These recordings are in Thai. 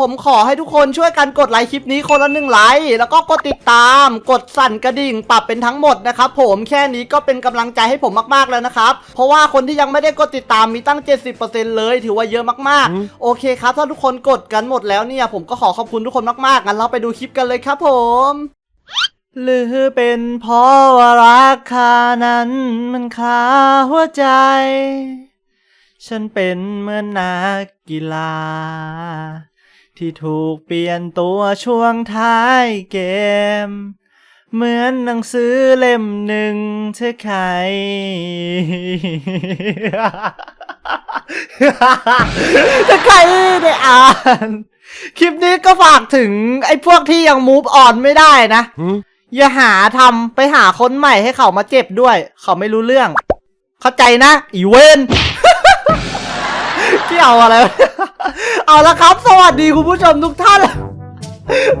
ผมขอให้ทุกคนช่วยกันกดไลค์คลิปนี้คนละหนึ่งไลค์แล้วก็กดติดตามกดสั่นกระดิ่งปรับเป็นทั้งหมดนะครับผมแค่นี้ก็เป็นกำลังใจให้ผมมากๆแล้วนะครับ เพราะว่าคนที่ยังไม่ได้กดติดตามมีตั้ง 70%เลย ถือว่าเยอะมากๆ โอเคครับ ถ้าทุกคนกดกันหมดแล้วเนี่ย ผมก็ขอขอบคุณทุกคนมากๆงั้นเราไปดูคลิปกันเลยครับผมหรือเป็นเพราะว่ารักคานั้นมันคาหัวใจ ฉันเป็นเหมือนนักกีฬา ที่ถูกเปลี่ยนตัวช่วงท้ายเกม เหมือนหนังสือเล่มหนึ่งเธอใคร ถ้าใครได้อ่าน คลิปนี้ก็ฝากถึงไอ้พวกที่ยัง move on ไม่ได้นะ อย่าหาทำไปหาคนใหม่ให้เขามาเจ็บด้วย เขาไม่รู้เรื่อง เข้าใจนะ อีเวนที่เอาอะไรวะ เอาละครับ สวัสดีคุณผู้ชมทุกท่าน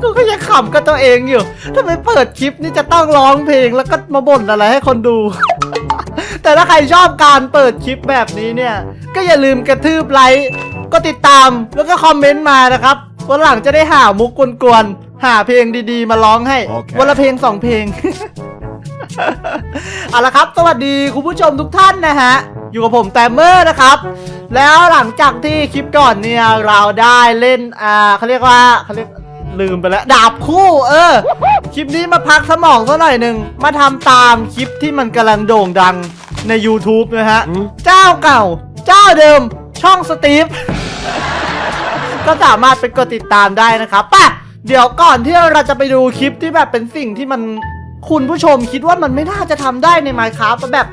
กูก็ยังขำกับตัวเองอยู่ทำไมเปิดคลิปนี่จะต้องร้องเพลงแล้วก็มาบ่นอะไรให้คนดู แต่ถ้าใครชอบการเปิดคลิปแบบนี้เนี่ย ก็อย่าลืมกระทืบไลค์ก็ติดตามแล้วก็คอมเมนต์มานะครับวันหลังจะได้หามุกกวนๆหาเพลงดีๆ มาร้องให้โอเควันละเพลงสองเพลงเอาละครับ สวัสดีคุณผู้ชมทุกท่านนะฮะ อยู่กับผมแตมเมอร์นะครับ แล้วหลังจากที่คลิปก่อนเนี่ยเราได้เล่นอ่าเขาเรียกว่าเขาเรียกลืมไปแล้ว ดาบคู่เออ คลิปนี้มาพักสมองสักหน่อยหนึ่งมาทำตามคลิปที่มันกำลังโด่งดังใน YouTube นะฮะอืมเจ้าเก่า เจ้าเดิม ช่องสตีฟ ก็สามารถไปกดติดตามได้นะครับป่ะ เดี๋ยวก่อนที่เราจะไปดูคลิปที่แบบเป็นสิ่งที่มันคุณผู้ชมคิดว่ามันไม่น่าจะทำได้ใน Minecraft แบบ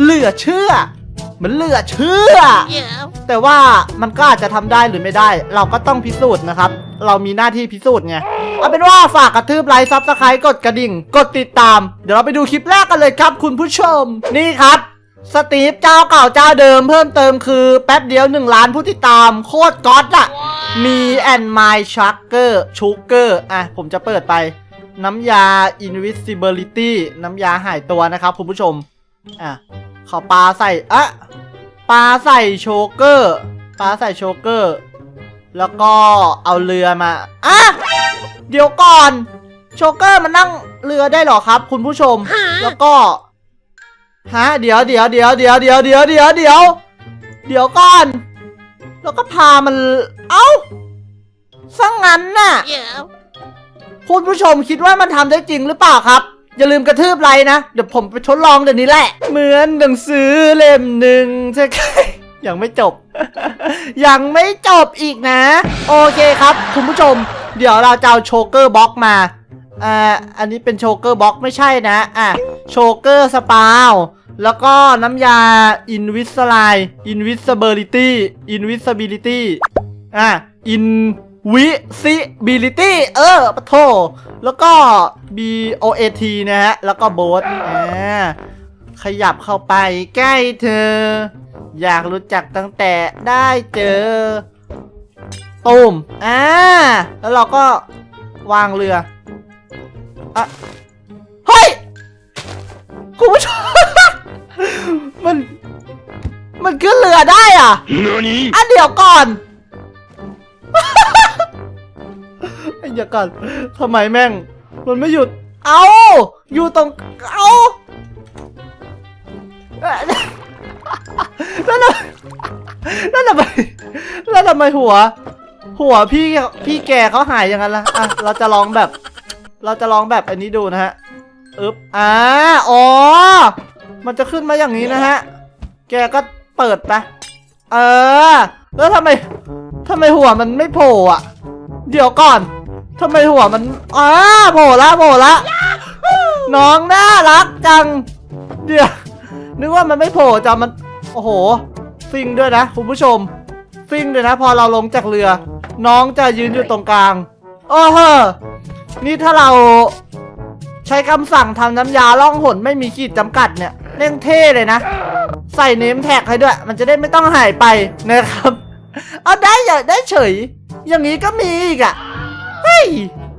เหลือเชื่อเห มือนเหลือเชื่อ แต่ว่ามันก็อาจจะทำได้หรือไม่ได้ เราก็ต้องพิสูจน์นะครับ เรามีหน้าที่พิสูจน์ไง เอาเป็นว่าฝากกระทืบไลค์ซับสไครต์กดกระดิ่ง กดติดตาม เดี๋ยวเราไปดูคลิปแรกกันเลยครับคุณผู้ชม นี่ครับสตีฟเจ้าเก่าเจ้าเดิมเพิ่มเติมคือแป๊บเดียว 1 ล้านผู้ติดตาม โคตรก๊อตอะมีแอนไมชักเกอร์ชูเกอร์อะ ผมจะเปิดไป น้ำยา invisibility น้ำยาหายตัวนะครับคุณผู้ชม อะขอปลาใส่อะ ปลาใส่โชเกอร์ปลาใส่โชเกอร์ แล้วก็เอาเรือมาอะเดี๋ยวก่อน โชเกอร์มันนั่งเรือได้เหรอครับ คุณผู้ชม แล้วก็ฮะเดี๋ยวเดี๋ยวเดี๋ยวเดี๋ยวเดี๋ยวเดี๋ยวเดี๋ยวเดี๋ยวเดี๋ยวก่อน แล้วก็พามัน เอ้าซะงงั้นน่ะ คุณผู้ชมคิดว่ามันทำได้จริงหรือเปล่าครับ อย่าลืมกระทืบไลค์นะ เดี๋ยวผมไปทดลองเดี๋ยวนี้แหละ เหมือนหนังสือเล่มหนึ่งใช่ไหมยังไม่จบ ยังไม่จบอีกนะ โอเคครับ คุณผู้ชม เดี๋ยวเราจะเอาโชเกอร์บ็อกมาอ่าอันนี้เป็นโชเกอร์บ็อกไม่ใช่นะอะโชเกอร์สปาวแล้วก็น้ำยา Invisalign Invisibility Invisibility อะ Invisibility เออปะโท แล้วก็ B O A T นะฮะ แล้วก็โบสอ่าขยับเข้าไปใกล้เธอ อยากรู้จักตั้งแต่ได้เจอตูมอ่าแล้วเราก็วางเรืออะเฮ้ยคุณผู้ชมมัน มันขึ้นเรือได้อะ何อะเดี๋ยวก่อน ไอ้ยวก่อนทำไมแม่ง มันไม่หยุด เอาอยู่ตรง เอาแล้วทำแล้วทำไมแล้วทำไมหัว หัวพี่พี่แกเขาหายอย่างนั้นล่ะอะ เราจะลองแบบ เราจะลองแบบอันนี้ดูนะฮะอึ๊บอ่าอ๋อ มันจะขึ้นมาอย่างนี้นะฮะ แกก็เปิดไปเออ แล้วทำไมทำไมหัวมันไม่โผล่อะเดี๋ยวก่อน ทำไมหัวมันอ่าโผล่ละโผล่ละ น้องน่ารักจัง เดี๋ยว นึกว่ามันไม่โผล่จะมัน โอ้โห ฟิงด้วยนะคุณผู้ชม ฟิงด้วยนะ พอเราลงจากเรือ น้องจะยืนอยู่ตรงกลาง โอ้โหนี่ถ้าเราใช้คำสั่งทำน้ำยาล่องหนไม่มีขีดจำกัดเนี่ยเล่นเท่เลยนะ ใส่เนมแท็กให้ด้วย มันจะได้ไม่ต้องหายไปนะครับ เอาได้อย่าได้เฉย อย่างนี้ก็มีอีกอะเฮ้ย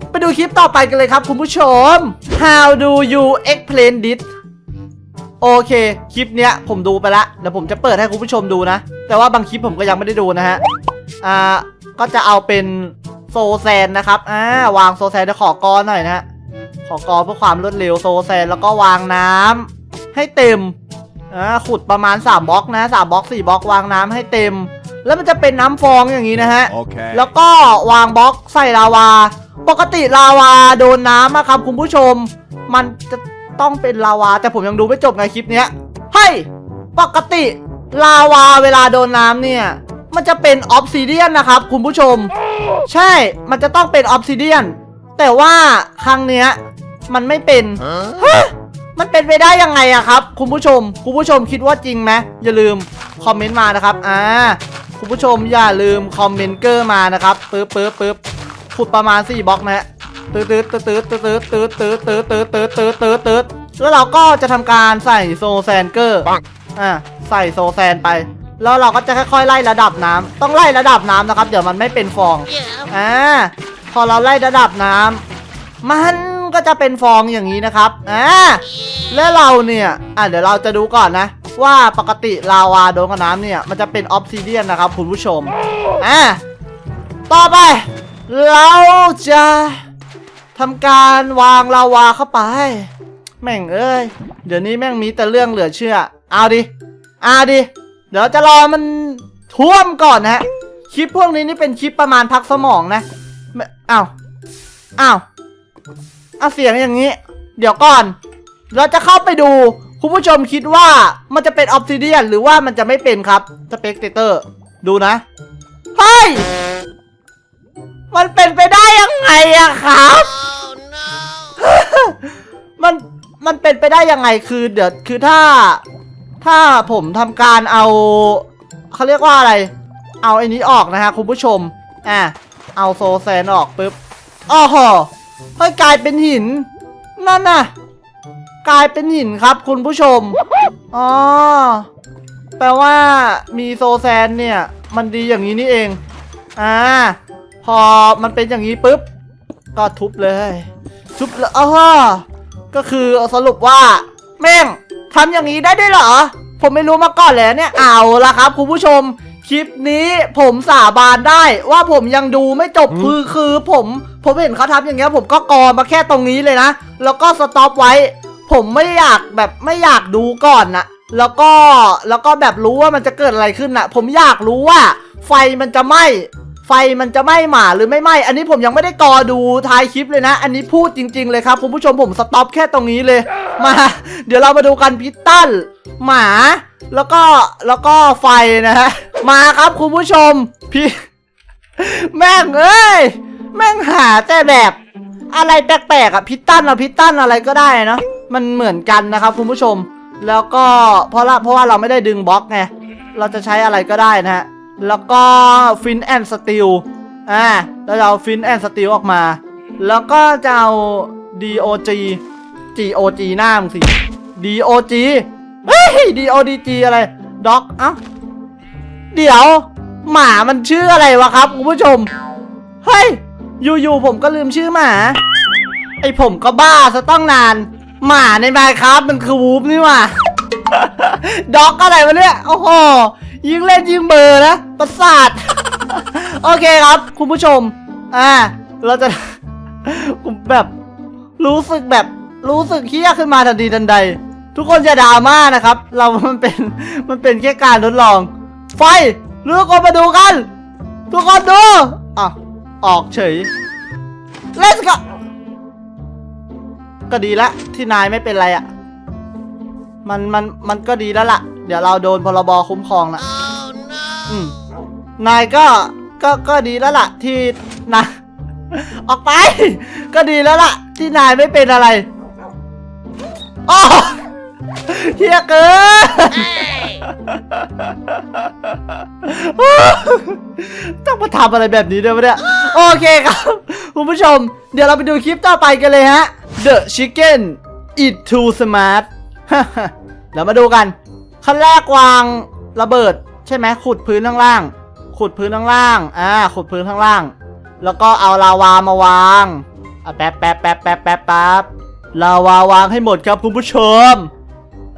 ไปดูคลิปต่อไปกันเลยครับคุณผู้ชม How do you explain this โอเค คลิปเนี้ยผมดูไปละเดี๋ยวผมจะเปิดให้คุณผู้ชมดูนะ แต่ว่าบางคลิปผมก็ยังไม่ได้ดูนะฮะ อ่า ก็จะเอาเป็นโซแซนนะครับ อ่า วางโซแซนจะขอกอหน่อยนะฮะ ขอกอเพื่อความรวดเร็วโซแซนแล้วก็วางน้ำให้เต็ม อ่า ขุดประมาณ3บล็อกนะ3บล็อก4บล็อกวางน้ำให้เต็ม แล้วมันจะเป็นน้ำฟองอย่างนี้นะฮะ Okay. แล้วก็วางบล็อกใส่ลาวา ปกติลาวาโดนน้ำอะครับคุณผู้ชม มันจะต้องเป็นลาวา แต่ผมยังดูไม่จบไงคลิปเนี้ยเฮ้ยปกติลาวาเวลาโดนน้ำเนี่ย มันจะเป็นออฟซิเดียนนะครับคุณผู้ชม ใช่ มันจะต้องเป็นออฟซิเดียน แต่ว่าครั้งเนี้ยมันไม่เป็น Huh? ฮะมันเป็นไปได้ยังไงอะครับ คุณผู้ชม คุณผู้ชมคิดว่าจริงไหมอย่าลืมคอมเมนต์มานะครับ อ่า คุณผู้ชมอย่าลืมคอมเมนต์เกอร์มานะครับปึ๊บปึ๊บปึ๊บขุดประมาณ4บล็อกนะฮะตืดตืดตืดตืดตืดตืดตืดตืดตืดตืดตืดตืดตืดแล้วเราก็จะทำการใส่โซแซนเกอร์ปังอ่าใส่โซแซนไป แล้วเราก็จะค่อยๆไล่ระดับน้ำต้องไล่ระดับน้ำนะครับ เดี๋ยวมันไม่เป็นฟองอ่าพอเราไล่ระดับน้ำมันก็จะเป็นฟองอย่างนี้นะครับอ่าแล้วเราเนี่ยอะเดี๋ยวเราจะดูก่อนนะ ว่าปกติลาวาโดนกับน้ำเนี่ย มันจะเป็นออฟซิเดียนนะครับคุณผู้ชมอ่าต่อไป เราจะทำการวางลาวาเข้าไป แม่งเอ้ย เดี๋ยวนี้แม่งมีแต่เรื่องเหลือเชื่อ เอาดิเอาดิ เดี๋ยวจะรอมันท่วมก่อนนะฮะ คลิปพวกนี้นี่เป็นคลิปประมาณพักสมองนะไม่อ้าวอ้าวเอาเสียงอย่างนี้ เดี๋ยวก่อน เราจะเข้าไปดู คุณผู้ชมคิดว่ามันจะเป็นออฟซิเดียนหรือว่ามันจะไม่เป็นครับสเปกเตอร์ ดูนะ เฮ้ย มันเป็นไปได้ยังไงอะครับ มันมันเป็นไปได้ยังไงคือเดี๋ยวคือถ้า ถ้าผมทำการเอาเขาเรียกว่าอะไร เอาไอ้นี้ออกนะฮะคุณผู้ชมอะเอาโซแซนออกปุ๊บอ้อหอเฮ้ยกลายเป็นหิน นั่นน่ะ กลายเป็นหินครับคุณผู้ชม อ๋อ แปลว่ามีโซแซนเนี่ย มันดีอย่างนี้นี่เอง อ่า พอมันเป็นอย่างนี้ปุ๊บ ก็ทุบเลย ทุบแล้วอ้อก็คือสรุปว่า แม่งทำอย่างนี้ได้ด้วยเหรอ ผมไม่รู้มาก่อนแล้วเนี่ย เอาละครับ คุณผู้ชม คลิปนี้ผมสาบานได้ว่าผมยังดูไม่จบอืมคือคือผม ผมเห็นเขาทำอย่างเงี้ยผมก็กอมาแค่ตรงนี้เลยนะ แล้วก็สต็อปไว้ ผมไม่อยากแบบไม่อยากดูก่อนนะแล้วก็แล้วก็แบบรู้ว่ามันจะเกิดอะไรขึ้นนะผมอยากรู้ว่า ไฟมันจะไหม้ไฟมันจะไหม้หมาหรือไม่ไหม้อันนี้ผมยังไม่ได้กอดูท้ายคลิปเลยนะ อันนี้พูดจริง ๆ เลยครับคุณผู้ชมผมสต็อปแค่ตรงนี้เลย มา เดี๋ยวเรามาดูกันพิตตันหมา แล้วก็แล้วก็ไฟนะฮะมาครับคุณผู้ชมพี่แม่งเอ้ยแม่งหาแต่แบบ อะไรแปลกๆอะพิตตันอะพิตตันอะไรก็ได้นะ มันเหมือนกันนะครับคุณผู้ชม แล้วก็เพราะเพราะว่าเราไม่ได้ดึงบล็อกไงเราจะใช้อะไรก็ได้นะฮะแล้วก็ฟินแอนสติลอ่าเราจะเอาฟินแอนสติลออกมา แล้วก็จะเอา DOG GOG หน้ามึงสิ DOG เฮ้ย DODG อะไรด็อกเอ้าเดี๋ยว หมามันชื่ออะไรวะครับคุณผู้ชม เฮ้ย อยู่ๆผมก็ลืมชื่อหมา ไอผมก็บ้าซะต้องนาน หมาในไมค์ครับมันคือวูฟนี่หว่า ด็อกอะไรวะเนี่ย โอ้โห ยิงเล่นยิงเบอร์นะ ประสาท โอเคครับ คุณผู้ชม อ่า เราจะ ผมแบบ รู้สึกแบบ รู้สึกเฮี้ยขึ้นมาทันทีทันใด ทุกคนอย่าดราม่านะครับ เรา มันเป็น มันเป็นแค่การทดลอง ไฟทุกคนมาดูกัน ทุกคนดูอะออกเฉย Let's go ก็ดีละที่นายไม่เป็นไรอะ่ะ มันมันมันก็ดีแล้วล่ะ เดี๋ยวเราโดนพรบคุ้มครองนะอืมนายก็ก็ก็ดีแล้วล่ะ ที่นายออกไป ก็ดีแล้วล่ะ ที่นายไม่เป็นอะไรอ๋อเฮียเกิน ต้องมาทำอะไรแบบนี้ด้วยวะเนี่ย โอเคครับ คุณผู้ชม เดี๋ยวเราไปดูคลิปต่อไปกันเลยฮะ The Chicken Eat Too Smart เดี๋ยวมาดูกันขั้นแรกวางระเบิด ใช่ไหมขุดพื้นข้างล่าง ขุดพื้นข้างล่าง อ่า ขุดพื้นข้างล่าง แล้วก็เอาลาวามาวางอะแป๊บแป๊บแป๊บแป๊บแป๊บแป๊บลาวาวางให้หมดครับคุณผู้ชม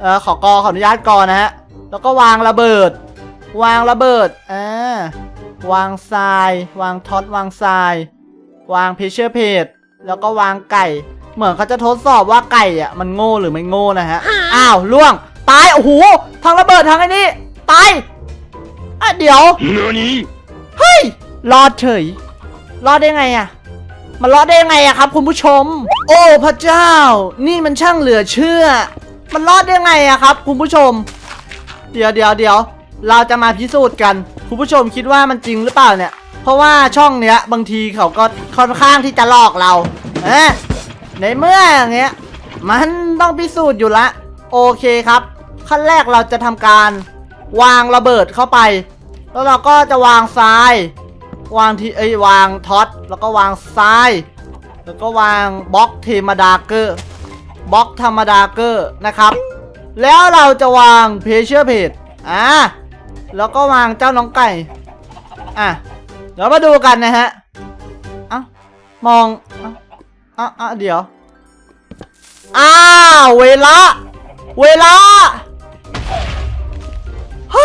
เออขอกอขออนุญาตก่อนนะฮะ แล้วก็วางระเบิด วางระเบิดอ่าวางทราย วางท็อตวางทรายวางเพเชอร์เพจแล้วก็วางไก่ เหมือนเขาจะทดสอบว่าไก่อะมันโง่หรือไม่โง่นะฮะอ้าวล่วงตายโอ้โหทางระเบิดทางไอ้นี่ตายอะเดี๋ยว何เฮ้ยรอดเฉยรอดได้ไงอะมันรอดได้ยังไงอะครับ คุณผู้ชม โอ้พระเจ้า นี่มันช่างเหลือเชื่อ มันรอดได้ไงอะครับ คุณผู้ชม เดี๋ยวเดี๋ยวเดี๋ยวเราจะมาพิสูจน์กัน คุณผู้ชมคิดว่ามันจริงหรือเปล่าเนี่ย เพราะว่าช่องเนี้ยบางทีเขาก็ค่อนข้างที่จะหลอกเราเอะในเมื่ออย่างเงี้ย มันต้องพิสูจน์อยู่ละ โอเคครับ ขั้นแรกเราจะทำการวางระเบิดเข้าไป แล้วเราก็จะวางทรายวางที่เอ้ยวางท็อตแล้วก็วางทราย แล้วก็วางบล็อกเทมดาเกอร์บล็อกธรรมดาเกอร์นะครับ แล้วเราจะวางเพเชอร์เพจอ่าแล้วก็วางเจ้าน้องไก่ อะเดี๋ยวมาดูกันนะฮะอ้ามองอ้าเอ้าเดี๋ยว อ้าวเวลา เวลาฮ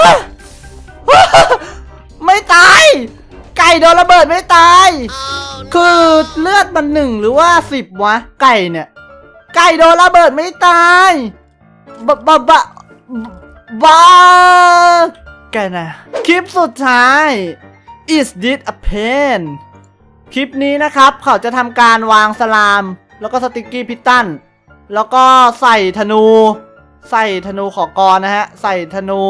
ไม่ตาย ไก่โดนระเบิดไม่ตาย คือเลือดมันหนึ่งหรือว่าสิบวะ ไก่เนี่ย ไก่โดนระเบิดไม่ตาย บะบะบะบ้ากันนะคลิปสุดท้าย is this a pain คลิปนี้นะครับ เขาจะทำการวางสลาม แล้วก็สติกกี้พิตตัน แล้วก็ใส่ธนู ใส่ธนูขอกรนะฮะ ใส่ธนู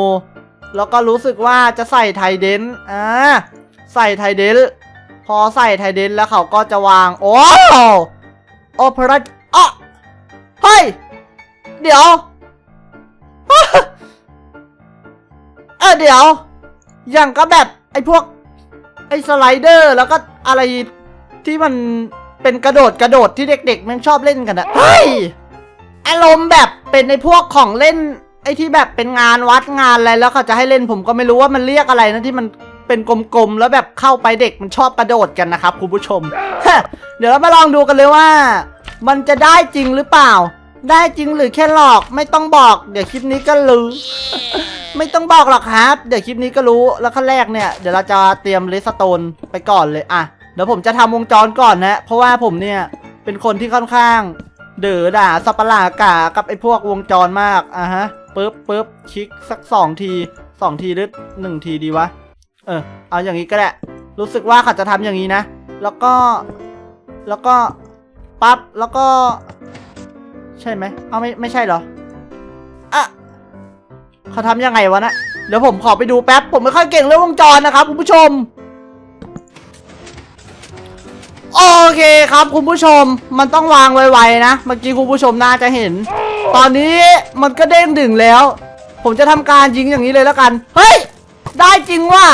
แล้วก็รู้สึกว่าจะใส่ไทเดนอ่าใส่ไทเดนพอใส่ไทเดนแล้วเขาก็จะวาง โอ้โอเปร่าอะเฮ้ย เดี๋ยว เออเดี๋ยว อย่างก็แบบไอ้พวก ไอ้สไลเดอร์แล้วก็อะไรที่มันเป็นกระโดดกระโดดที่เด็กๆ มันชอบเล่นกันอะเฮ้ยอารมณ์แบบเป็นในพวกของเล่น ไอ้ที่แบบเป็นงานวัดงานอะไรแล้วเขาจะให้เล่นผมก็ไม่รู้ว่ามันเรียกอะไรนะที่มันเป็นกลมๆแล้วแบบเข้าไปเด็กมันชอบกระโดดกันนะครับคุณผู้ชม เดี๋ยวเรามาลองดูกันเลยว่า มันจะได้จริงหรือเปล่า ได้จริงหรือแค่หลอกไม่ต้องบอก เดี๋ยวคลิปนี้ก็รู้ ไม่ต้องบอกหรอกครับ เดี๋ยวคลิปนี้ก็รู้แล้วขั้นแรกเนี่ยเดี๋ยวเราจะเตรียมเลสโตนไปก่อนเลยอะเดี๋ยวผมจะทำวงจรก่อนนะ เพราะว่าผมเนี่ยเป็นคนที่ค่อนข้าง เด๋อด่าสับปหลากากับไอ้พวกวงจรมากอะฮะปึ๊บปึ๊บคลิกสักสองทีสองทีหรือหนึ่งทีดีวะเออเอาอย่างนี้ก็ได้รู้สึกว่าเขาจะทำอย่างนี้นะ แล้วก็แล้วก็ปั๊บแล้วก็ ใช่ไหมเอาไม่ไม่ใช่เหรออะเขาทำยังไงวะนะเดี๋ยวผมขอไปดูแป๊บ ผมไม่ค่อยเก่งเรื่องวงจรนะครับคุณผู้ชม โอเคครับคุณผู้ชม มันต้องวางไวๆนะ เมื่อกี้คุณผู้ชมน่าจะเห็น ตอนนี้มันก็เด้งดึงแล้ว ผมจะทำการยิงอย่างนี้เลยแล้วกัน เฮ้ย ได้จริงว่ะ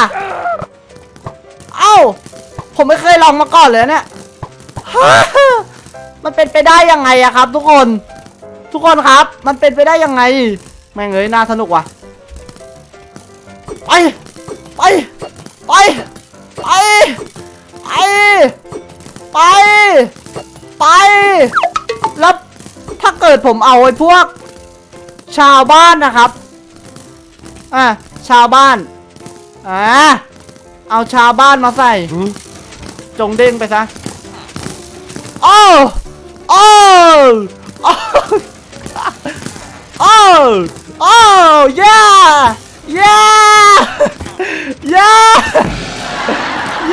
เอ้า ผมไม่เคยลองมาก่อนเลยเนี่ยมันเป็นไปได้ยังไงอะครับ ทุกคน ทุกคนครับ มันเป็นไปได้ยังไง แม่งเอ้ยน่าสนุกว่ะ ไป ไป ไป ไป ไป ไป ไป แล้วถ้าเกิดผมเอาไอ้พวก ชาวบ้านนะครับ อะ ชาวบ้าน อ่าเอาชาวบ้านมาใส่ จงเด้งไปซะ โอ้ โอ้ โอ้โอ้โอ้ yeah yeah yeah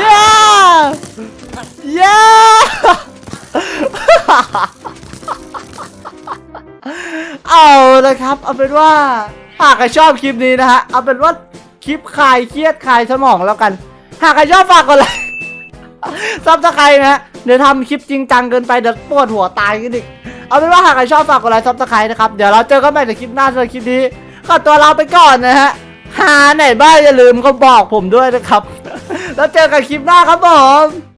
yeah yeah เอาเลยครับ เอาเป็นว่าหากใครชอบคลิปนี้นะฮะ เอาเป็นว่าคลิปคลายเครียดคลายสมองแล้วกัน หากใครชอบฝากกดไลค์ซับสไครต์นะฮะ เดี๋ยวทำคลิปจริงจังเกินไปเดี๋ยวปวดหัวตายกันอีก เอาเป็นว่าหากใครชอบฝากกดไลค์ซับสไครต์นะครับ เดี๋ยวเราเจอกันใหม่ในคลิปหน้าสำหรับคลิปนี้ขอตัวลาไปก่อนนะฮะหาไหนบ้างอย่าลืมก็บอกผมด้วยนะครับ แล้วเจอกันคลิปหน้าครับผม